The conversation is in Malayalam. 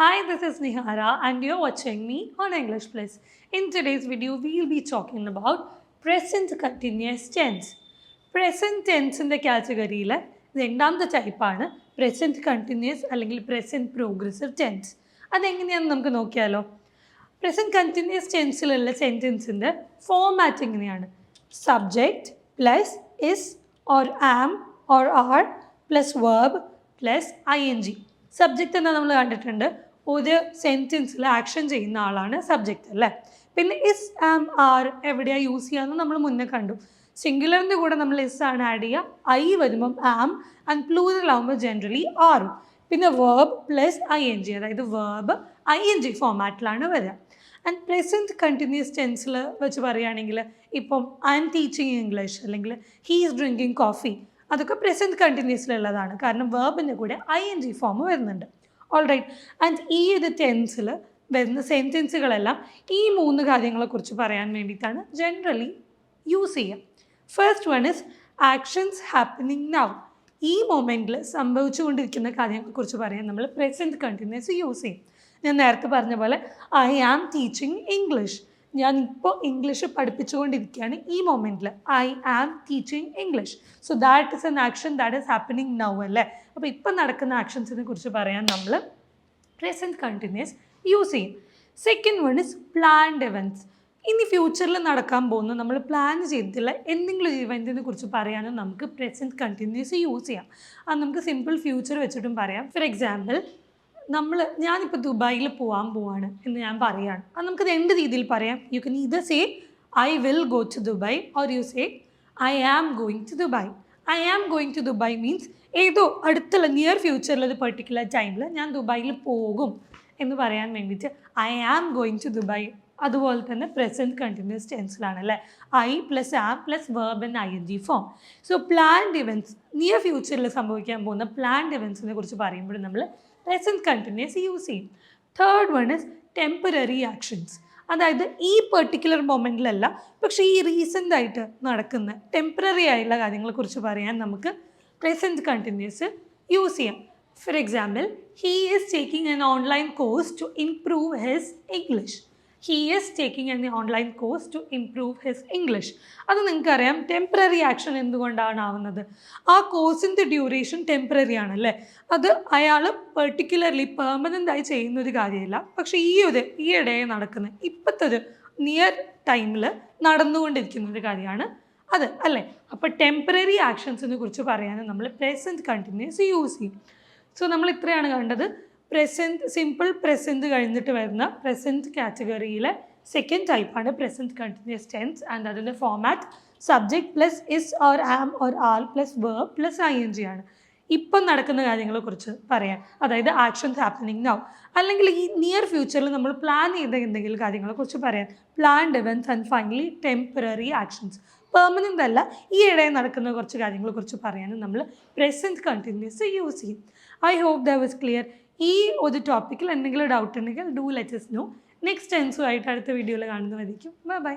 Hi, this is Nihara, and you're watching me on English Plus. In today's video, we'll be talking about present continuous tense. Present ടെൻസിന്റെ കാറ്റഗറിയിൽ രണ്ടാമത്തെ ടൈപ്പാണ് പ്രസന്റ് കണ്ടിന്യൂസ് അല്ലെങ്കിൽ പ്രസന്റ് പ്രോഗ്രസീവ് ടെൻസ് അതെങ്ങനെയാണെന്ന് നമുക്ക് നോക്കിയാലോ. പ്രസന്റ് കണ്ടിന്യൂസ് ടെൻസിലുള്ള സെന്റൻസിന്റെ ഫോമാറ്റ് എങ്ങനെയാണ്? Subject plus is or am or are plus verb plus I N G subject എന്ന് നമ്മൾ കണ്ടിട്ടുണ്ട്. ഒരു സെന്റൻസിൽ ആക്ഷൻ ചെയ്യുന്ന ആളാണ് സബ്ജക്റ്റ് അല്ലേ? പിന്നെ ഇസ് ആം ആർ എവിടെയാണ് യൂസ് ചെയ്യാമെന്ന് നമ്മൾ മുന്നേ കണ്ടു. സിംഗുലറിന്റെ കൂടെ നമ്മൾ ഇസ് ആണ് ആഡ് ചെയ്യുക. ഐ വരുമ്പം ആം ആൻഡ് പ്ലൂറൽ ആവുമ്പോൾ ജനറലി ആറും പിന്നെ verb plus I N G അതായത് വേർബ് ഐ എൻ ജി ഫോമാറ്റിലാണ് വരിക. ആൻഡ് പ്രസന്റ് കണ്ടിന്യൂസ് ടെൻസിൽ വെച്ച് പറയുകയാണെങ്കിൽ ഇപ്പം ഐ എം ടീച്ചിങ് ഇംഗ്ലീഷ് അല്ലെങ്കിൽ ഹീ ഈസ് ഡ്രിങ്കിങ് കോഫി അതൊക്കെ പ്രസന്റ് കണ്ടിന്യൂസിലുള്ളതാണ് കാരണം വേർബിന്റെ കൂടെ ഐ എൻ ജി ഫോം വരുന്നുണ്ട്. ഓൾ റൈറ്റ് ആൻഡ് ഈ ഒരു ടെൻസിൽ വരുന്ന സെന്റൻസുകളെല്ലാം ഈ മൂന്ന് കാര്യങ്ങളെക്കുറിച്ച് പറയാൻ വേണ്ടിയിട്ടാണ് ജനറലി യൂസ് ചെയ്യുക. First one is actions happening now ഈ മൊമെന്റിൽ സംഭവിച്ചുകൊണ്ടിരിക്കുന്ന കാര്യങ്ങളെക്കുറിച്ച് പറയാൻ നമ്മൾ പ്രസന്റ് കണ്ടിന്യൂസ് യൂസ് ചെയ്യും. ഞാൻ നേരത്തെ പറഞ്ഞ പോലെ ഐ ആം ടീച്ചിങ് ഇംഗ്ലീഷ് ഞാൻ ഇപ്പോൾ ഇംഗ്ലീഷ് പഠിപ്പിച്ചുകൊണ്ടിരിക്കുകയാണ് ഈ മൊമെന്റിൽ I am teaching English so that is an action that is happening now അല്ലേ? അപ്പോൾ ഇപ്പം നടക്കുന്ന ആക്ഷൻസിനെ കുറിച്ച് പറയാൻ നമ്മൾ പ്രസന്റ് കണ്ടിന്യൂസ് യൂസ് ചെയ്യും. Second one is planned events ഇനി ഫ്യൂച്ചറിൽ നടക്കാൻ പോകുന്ന നമ്മൾ പ്ലാൻ ചെയ്തിട്ടുള്ള എന്തെങ്കിലും ഒരു ഇവന്റിനെ കുറിച്ച് പറയാനും നമുക്ക് പ്രസന്റ് കണ്ടിന്യൂസ് യൂസ് ചെയ്യാം. അത് നമുക്ക് സിമ്പിൾ ഫ്യൂച്ചർ വെച്ചിട്ടും പറയാം. ഫോർ എക്സാമ്പിൾ നമ്മൾ ഞാനിപ്പോൾ ദുബായിൽ പോകാൻ പോവാണ് എന്ന് ഞാൻ പറയുകയാണ് അത് നമുക്ക് രണ്ട് രീതിയിൽ പറയാം? യു കൻ ഇത് say I will go to Dubai or you say I am going to Dubai I am going to Dubai means ഏതോ അടുത്തുള്ള നിയർ ഫ്യൂച്ചറിൽ ഒരു പെർട്ടിക്കുലർ ടൈമിൽ ഞാൻ ദുബായിൽ പോകും എന്ന് പറയാൻ വേണ്ടിയിട്ട് I am going to Dubai അതുപോലെ തന്നെ പ്രസന്റ് കണ്ടിന്യൂസ് ടെൻസിലാണ് അല്ലേ? I plus am plus verb and I N G form so planned events near ഫ്യൂച്ചറിൽ സംഭവിക്കാൻ പോകുന്ന പ്ലാൻഡ് ഇവന്റ്സിനെ കുറിച്ച് പറയുമ്പോൾ നമ്മൾ പ്രസന്റ് കണ്ടിന്യൂസ് യൂസ് ചെയ്യും. Third one is temporary actions അതായത് ഈ പെർട്ടിക്കുലർ മൊമെന്റിലല്ല പക്ഷേ ഈ റീസെന്റ് ആയിട്ട് നടക്കുന്ന ടെമ്പററി ആയിട്ടുള്ള കാര്യങ്ങളെക്കുറിച്ച് പറയാൻ നമുക്ക് പ്രസന്റ് കണ്ടിന്യൂസ് യൂസ് ചെയ്യാം. For example he is taking an online course to improve his English he is taking an online course to improve his English അത് നിങ്ങൾക്കറിയാം ടെമ്പററി ആക്ഷൻ എന്തുകൊണ്ടാണ് ആവുന്നത്? ആ കോഴ്സിന്റെ ഡ്യൂറേഷൻ ടെമ്പററി ആണല്ലേ അത് അയാൾ പെർട്ടിക്കുലർലി പെർമനന്റ് ആയി ചെയ്യുന്ന ഒരു കാര്യമില്ല. പക്ഷേ ഈ ഒരു ഈ ഇടയെ നടക്കുന്ന ഇപ്പോഴത്തെ ഒരു നിയർ ടൈമിൽ നടന്നുകൊണ്ടിരിക്കുന്ന ഒരു കാര്യമാണ് അത് അല്ലേ? അപ്പോൾ ടെമ്പററി ആക്ഷൻസിനെ കുറിച്ച് പറയാനും നമ്മൾ പ്രസന്റ് കണ്ടിന്യൂസ് യൂസ് ചെയ്യും. സോ നമ്മൾ ഇത്രയാണ് കണ്ടത്. പ്രസന്റ് സിമ്പിൾ പ്രസന്റ് കഴിഞ്ഞിട്ട് വരുന്ന പ്രസന്റ് കാറ്റഗറിയിലെ സെക്കൻഡ് ടൈപ്പാണ് പ്രസന്റ് കണ്ടിന്യൂസ് ടെൻസ് ആൻഡ് അതിന്റെ format subject plus is or am or are plus verb plus I N G ആണ്. ഇപ്പം നടക്കുന്ന കാര്യങ്ങളെക്കുറിച്ച് പറയാം. അതായത് ആക്ഷൻസ് ഹാപ്പനിങ് നൗ അല്ലെങ്കിൽ ഈ നിയർ ഫ്യൂച്ചറിൽ നമ്മൾ പ്ലാൻ ചെയ്ത എന്തെങ്കിലും കാര്യങ്ങളെക്കുറിച്ച് പറയാം. Planned events and finally temporary actions permanent അല്ല ഈ ഇടയിൽ നടക്കുന്ന കുറച്ച് കാര്യങ്ങളെക്കുറിച്ച് പറയാനും നമ്മൾ പ്രസന്റ് കണ്ടിന്യൂസ് യൂസ് ചെയ്യും. I hope the was clear ഈ ഒരു ടോപ്പിക്കിൽ എന്തെങ്കിലും ഡൗട്ട് ഉണ്ടെങ്കിൽ ഡു ലെറ്റസ് നോ നെക്സ്റ്റ് ടെൻസുമായിട്ട് അടുത്ത വീഡിയോയിൽ കാണുന്നതായിരിക്കും. Bye bye